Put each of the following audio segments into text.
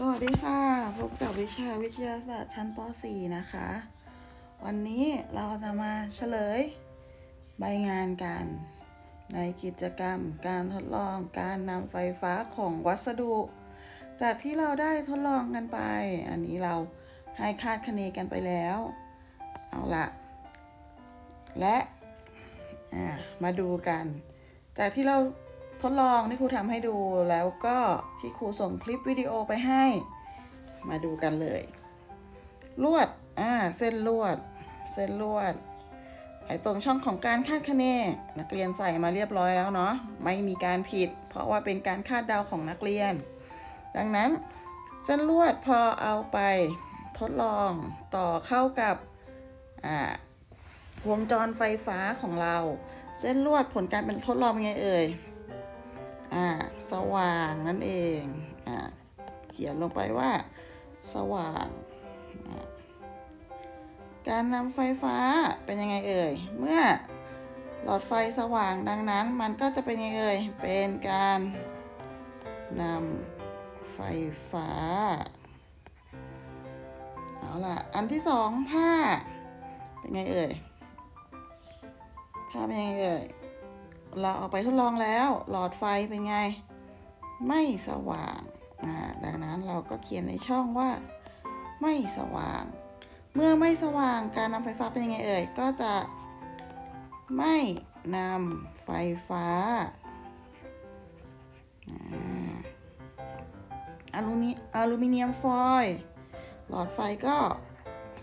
สวัสดีค่ะ พบกับวิชาวิทยาศาสตร์ชั้นป .4 นะคะ วันนี้เราจะมาเฉลย ใบงานกันในกิจกรรม การทดลองการนำไฟฟ้าของวัสดุ จากที่เราได้ทดลองกันไป อันนี้เราให้คาดคะเนกันไปแล้ว เอาละและมาดูกัน จากที่เรา ทดลองที่ครูทำให้ดูแล้วก็ที่ครูส่งคลิปวิดีโอไปให้ มาดูกันเลย ลวด อ่า เส้นลวด เส้นลวด ไอ้ตรงช่องของการคาดคะเน นักเรียนใส่มาเรียบร้อยแล้วเนาะ ไม่มีการผิด เพราะว่าเป็นการคาดเดาของนักเรียน ดังนั้น เส้นลวดพอเอาไปทดลองต่อเข้ากับ อ่าวงจรไฟฟ้าของเรา เส้นลวดผลการเป็นทดลองเป็นไงเอ่ย อ่าสว่างนั่นเองอ่าเขียนลงไปว่า สว่าง การนำไฟฟ้าเป็นยังไงเอ่ย เมื่อหลอดไฟสว่างดังนั้นมันก็จะเป็นยังไงเอ่ย เป็นการนำไฟฟ้า เอาล่ะ อันที่สองผ้า เป็นไงเอ่ย ผ้าเป็นยังไงเอ่ย เราเอาไปทดลองแล้ว หลอดไฟเป็นไง ไม่สว่างอ่าดังนั้นเราก็เขียนในช่องว่า ไม่สว่าง เมื่อไม่สว่างการนำไฟฟ้าเป็นยังไงเอ่ย ก็จะไม่นำไฟฟ้าอ่าอลูมิอลูมิเนียมฟอยล์หลอดไฟก็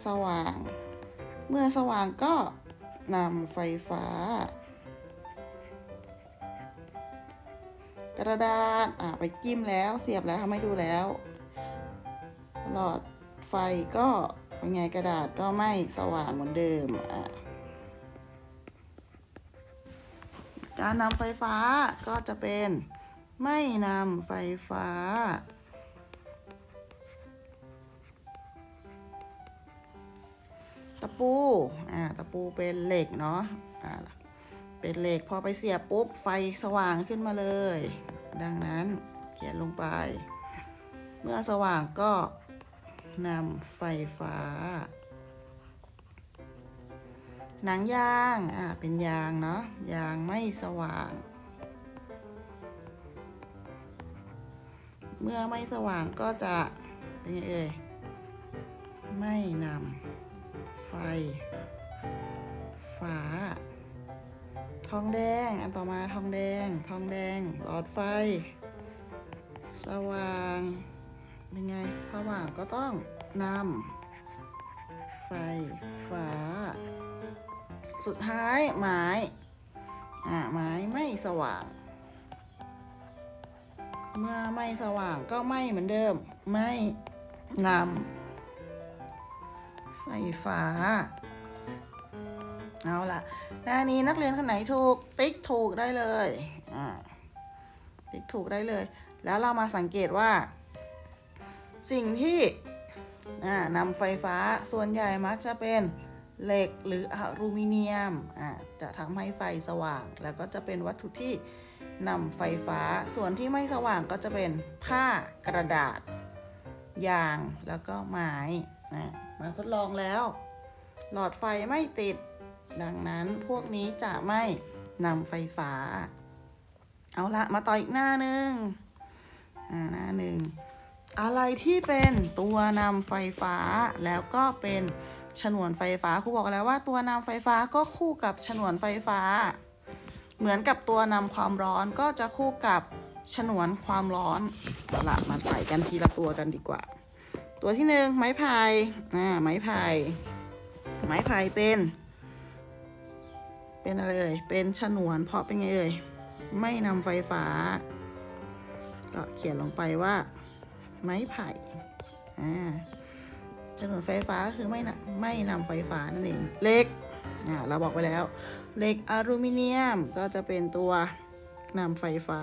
สว่าง เมื่อสว่างก็นำไฟฟ้า กระดาษอ่าไปจิ้มแล้วเสียบแล้วทำให้ดูแล้วหลอดไฟก็เป็นไงกระดาษก็ไม่สว่างเหมือนเดิมอะการนำไฟฟ้าก็จะเป็นไม่นำไฟฟ้า ตะปู อ่า ตะปูเป็นเหล็กเนาะ อ่า เป็นเหล็กพอไปเสียบปุ๊บ ไฟสว่างขึ้นมาเลย ดังนั้นเขียนลงไป เมื่อสว่างก็นำไฟฟ้า หนังยาง อ่า เป็นยางเนาะ ยางไม่สว่าง เมื่อไม่สว่างก็จะเป็นไงเอ่ย ไม่นำไฟฟ้าท องแดง อันต่อมาทองแดง ทองแดง หลอดไฟ สว่าง เป็นไงสว่างก็ต้องนำไฟฟ้า สุดท้ายไม้ อ่าไม้ไม่สว่าง เมื่อไม่สว่างก็ไม่เหมือนเดิม ไม่นำไฟฟ้า เอาล่ะหน้านี้นักเรียนคนไหนถูก ติ๊กถูกได้เลยอ่าติ๊กถูกได้เลย แล้วเรามาสังเกตว่า สิ่งที่นำไฟฟ้าส่วนใหญ่มักจะเป็นเหล็กหรืออลูมิเนียมจะทำให้ไฟสว่าง แล้วก็จะเป็นวัตถุที่นำไฟฟ้า ส่วนที่ไม่สว่างก็จะเป็นผ้ากระดาษ ยางแล้วก็ไม้มาทดลองแล้ว หลอดไฟไม่ติด ดังนั้นพวกนี้จะไม่นำไฟฟ้า เอาละมาต่ออีกหน้าหนึ่งอ่าหน้าหนึ่งอะไรที่เป็นตัวนำไฟฟ้าแล้วก็เป็นฉนวนไฟฟ้าครูบอกแล้วว่าตัวนำไฟฟ้าก็คู่กับฉนวนไฟฟ้า เหมือนกับตัวนำความร้อนก็จะคู่กับฉนวนความร้อนเอาละมาใส่กันทีละตัวกันดีกว่า ตัวที่หนึ่งไม้พายอ่าไม้พายไม้พายเป็น เป็นอะไรเอ่ย เป็นฉนวนเพราะเป็นไงเอ่ย ไม่นำไฟฟ้า ก็เขียนลงไปว่า ไม้ไผ่ อ่า ฉนวนไฟฟ้าก็คือไม่นไม่นำไฟฟ้านั่นเอง เหล็ก อ่า เราบอกไปแล้ว เหล็กอลูมิเนียมก็จะเป็นตัวนำไฟฟ้า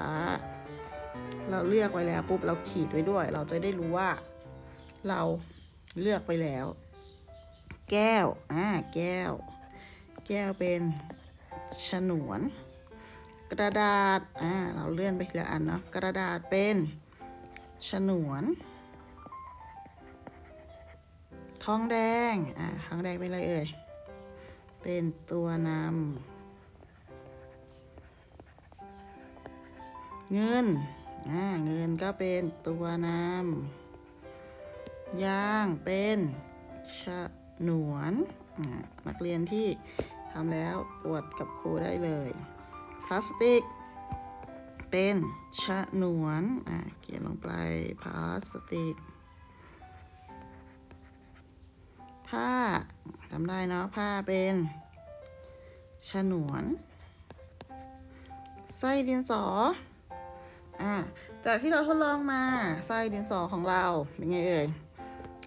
เราเลือกไว้แล้วปุ๊บเราขีดไว้ด้วย เราจะได้รู้ว่าเราเลือกไปแล้ว แก้ว อ่า แก้ว แก้วเป็น ฉนวน กระดาษอ่าเราเลื่อนไปทีละอันเนาะกระดาษเป็นฉนวน ทองแดงอ่าทองแดงเป็นอะไรเอ่ยเป็นตัวนำเงินอ่าเงินก็เป็นตัวนำยางเป็นฉนวนนักเรียนที่ ทำแล้วตรวจกับครูได้เลย พลาสติก เป็นฉนวนอ่าเขียนลงไปพลาสติก ผ้าจำได้เนาะผ้าเป็นฉนวน ไส้ดินสออ่าจากที่เราทดลองมาไส้ดินสอของเราเป็นไงเอ่ย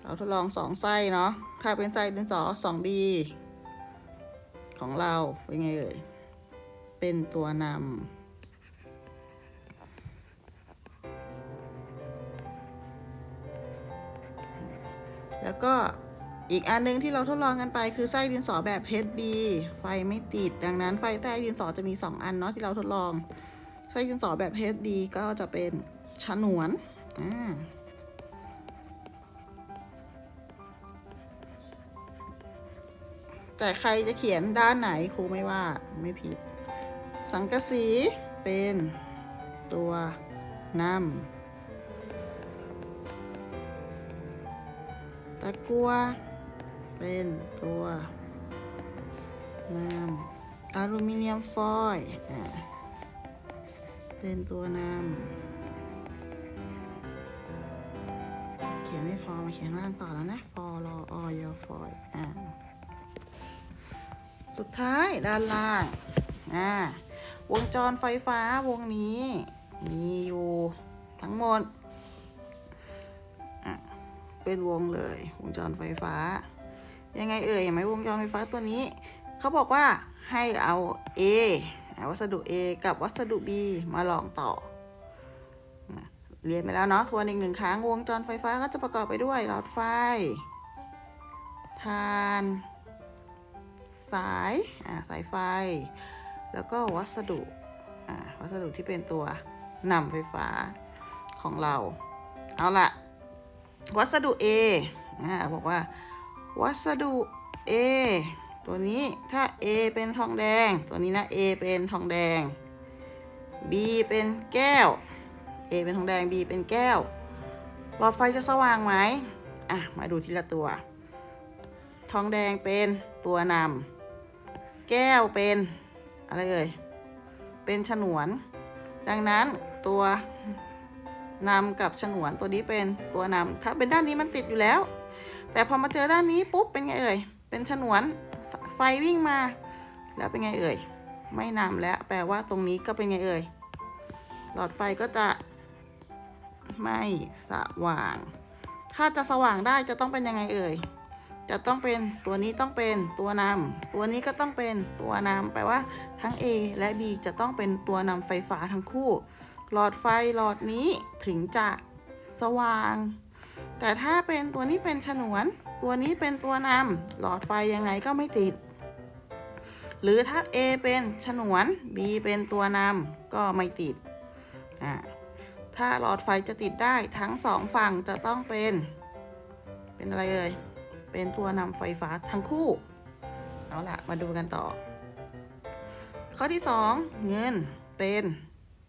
เราทดลองสองไส้เนาะถ้าเป็นไส้ดินสอสองบี ของเราเป็นไงเอ่ย เป็นตัวนำ แล้วก็อีกอันหนึงที่เราทดลองกันไปคือไส้ดินสอแบบ HB ไฟไม่ติด ดังนั้นไฟใต้ดินสอจะมี 2 อันเนาะที่เราทดลอง ไส้ดินสอแบบ HB ก็จะเป็นฉนวนอ่า แต่ใครจะเขียนด้านไหนครูไม่ว่าไม่ผิด สังกะสีเป็นตัวนำตะกัวเป็นตัวนำอลูมิเนียมฟอยล์เป็นตัวนำเขียนไม่พอมาเขียนล่างต่อแล้วนะฟอรออยฟอยอ่า สุดท้ายด้านล่างอ่าวงจรไฟฟ้าวงนี้ มีอยู่ทั้งหมดเป็นวงเลย วงจรไฟฟ้า ยังไงเอ่ยเห็นไหมวงจรไฟฟ้าตัวนี้ เขาบอกว่าให้เอา A วัสดุ A กับวัสดุ B มาลองต่อ เรียนไปแล้วเนาะทวนอีกหนึ่งครั้งวงจรไฟฟ้าก็จะประกอบไปด้วยหลอดไฟ ทาน สายอ่าสายไฟ แล้วก็วัสดุอ่าวัสดุที่เป็นตัวนำไฟฟ้าของเรา เอาละวัสดุ A อ่าบอกว่า วัสดุ A ตัวนี้ถ้า A เป็นทองแดง ตัวนี้นะ A เป็นทองแดง B เป็นแก้ว A เป็นทองแดง B เป็นแก้ว หลอดไฟจะสว่างไหมอะ มาดูทีละตัว ทองแดงเป็นตัวนำ แก้วเป็นอะไรเอ่ย เป็นฉนวน ดังนั้นตัวนำกับฉนวนตัวนี้เป็นตัวนำถ้าเป็นด้านนี้มันติดอยู่แล้ว แต่พอมาเจอด้านนี้ปุ๊บเป็นไงเอ่ย เป็นฉนวนไฟวิ่งมา แล้วเป็นไงเอ่ย ไม่นำแล้วแปลว่าตรงนี้ก็เป็นไงเอ่ย หลอดไฟก็จะไม่สว่าง ถ้าจะสว่างได้จะต้องเป็นยังไงเอ่ย จะต้องเป็นตัวนี้ต้องเป็นตัวนำตัวนี้ก็ต้องเป็นตัวนำแปลว่าทั้ง A และ B จะต้องเป็นตัวนำไฟฟ้าทั้งคู่ หลอดไฟหลอดนี้ถึงจะสว่าง แต่ถ้าเป็นตัวนี้เป็นฉนวน ตัวนี้เป็นตัวนำหลอดไฟยังไงก็ไม่ติด หรือถ้า A เป็นฉนวน B เป็นตัวนำก็ไม่ติดอ่าถ้าหลอดไฟจะติดได้ทั้งสองฝั่งจะต้องเป็น เป็นอะไรเอ่ย เป็นตัวนำไฟฟ้าทั้งคู่ เอาละมาดูกันต่อ ข้อที่ 2 เงินเป็น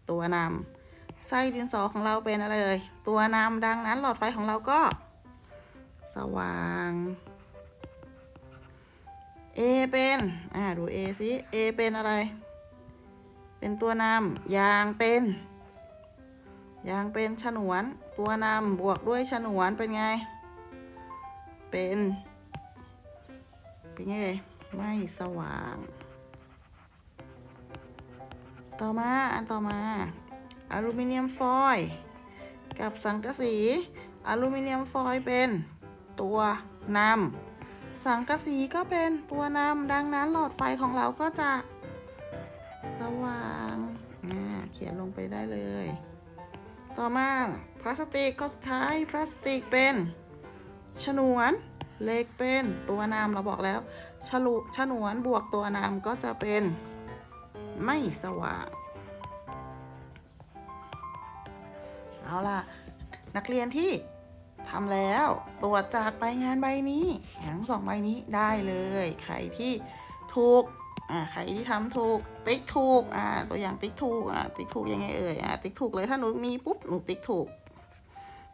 ตัวนำไส้ดินสอของเราเป็นอะไรเอ่ยตัวนำดังนั้นหลอดไฟของเราก็ สว่าง A เป็น อ่า ดู A สิ A เป็นอะไร เป็นตัวนำยางเป็นยางเป็นฉนวน ตัวนำบวกด้วยฉนวนเป็นไง เป็นเป็นไงไม่สว่าง ต่อมาอันต่อมาอลูมิเนียมฟอยล์กับสังกะสีอลูมิเนียมฟอยล์เป็นตัวนำสังกะสีก็เป็นตัวนำดังนั้นหลอดไฟของเราก็จะสว่างาเขียนลงไปได้เลย ต่อมาพลาสติกก็สุดท้ายพลาสติกเป็น ฉนวนเล็กเป็นตัวนำเราบอกแล้วฉลุฉนวนบวกตัวนำก็จะเป็นไม่สว่าง เอาล่ะ นักเรียนที่ทำแล้วตรวจจากใบงานใบนี้ทั้งสองใบนี้ได้เลย ใครที่ถูกอ่าใครที่ทำถูก ติ๊กถูกอ่าตัวอย่างติ๊กถูกอ่าติ๊กถูกยังไงเอ่ยอ่าติ๊กถูกเลยถ้าหนูมีปุ๊บหนูติ๊กถูก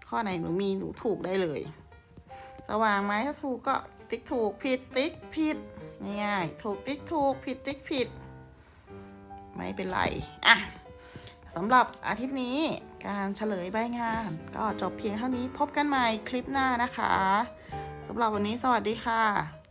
ข้อไหนหนูมีหนูถูกได้เลย สว่างไหมถ้าถูกก็ติ๊กถูกผิดติ๊กผิดง่ายๆถูกติ๊กถูกผิดติ๊กผิด ไม่เป็นไรอะสำหรับอาทิตย์นี้การเฉลยใบงาน ก็จบเพียงเท่านี้พบกันใหม่คลิปหน้านะคะสำหรับวันนี้สวัสดีค่ะ